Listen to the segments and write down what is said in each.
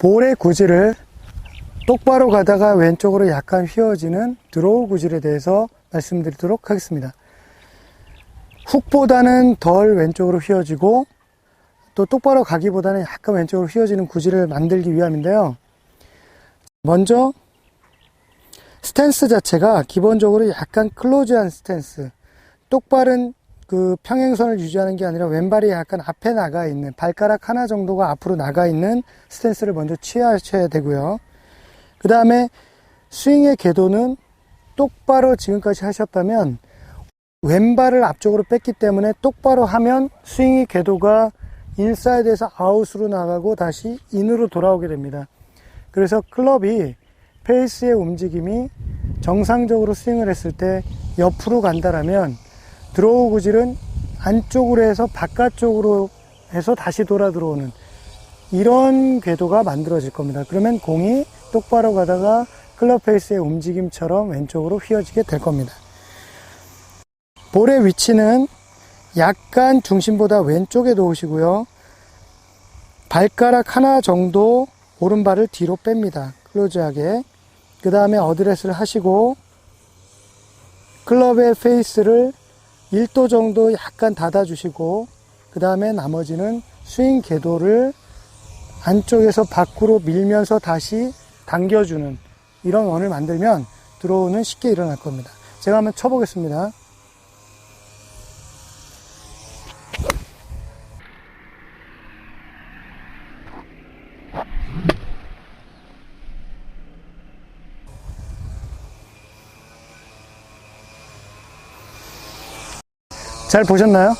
볼의 구질을 똑바로 가다가 왼쪽으로 약간 휘어지는 드로우 구질에 대해서 말씀드리도록 하겠습니다. 훅보다는 덜 왼쪽으로 휘어지고 또 똑바로 가기보다는 약간 왼쪽으로 휘어지는 구질을 만들기 위함인데요. 먼저 스탠스 자체가 기본적으로 약간 클로즈한 스탠스, 똑바른 그 평행선을 유지하는 게 아니라 왼발이 약간 앞에 나가 있는 발가락 하나 정도가 앞으로 나가 있는 스탠스를 먼저 취하셔야 되고요. 그 다음에 스윙의 궤도는 똑바로 지금까지 하셨다면 왼발을 앞쪽으로 뺐기 때문에 똑바로 하면 스윙의 궤도가 인사이드에서 아웃으로 나가고 다시 인으로 돌아오게 됩니다. 그래서 클럽이 페이스의 움직임이 정상적으로 스윙을 했을 때 옆으로 간다라면 드로우 구질은 안쪽으로 해서 바깥쪽으로 해서 다시 돌아 들어오는 이런 궤도가 만들어질 겁니다. 그러면 공이 똑바로 가다가 클럽 페이스의 움직임처럼 왼쪽으로 휘어지게 될 겁니다. 볼의 위치는 약간 중심보다 왼쪽에 놓으시고요. 발가락 하나 정도 오른발을 뒤로 뺍니다. 클로즈하게. 그 다음에 어드레스를 하시고 클럽의 페이스를 1도 정도 약간 닫아주시고 그 다음에 나머지는 스윙 궤도를 안쪽에서 밖으로 밀면서 다시 당겨주는 이런 원을 만들면 드로우는 쉽게 일어날 겁니다. 제가 한번 쳐보겠습니다. 잘 보셨나요?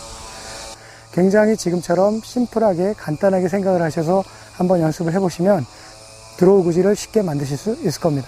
굉장히 지금처럼 심플하게 간단하게 생각을 하셔서 한번 연습을 해보시면 드로우 구질을 쉽게 만드실 수 있을 겁니다.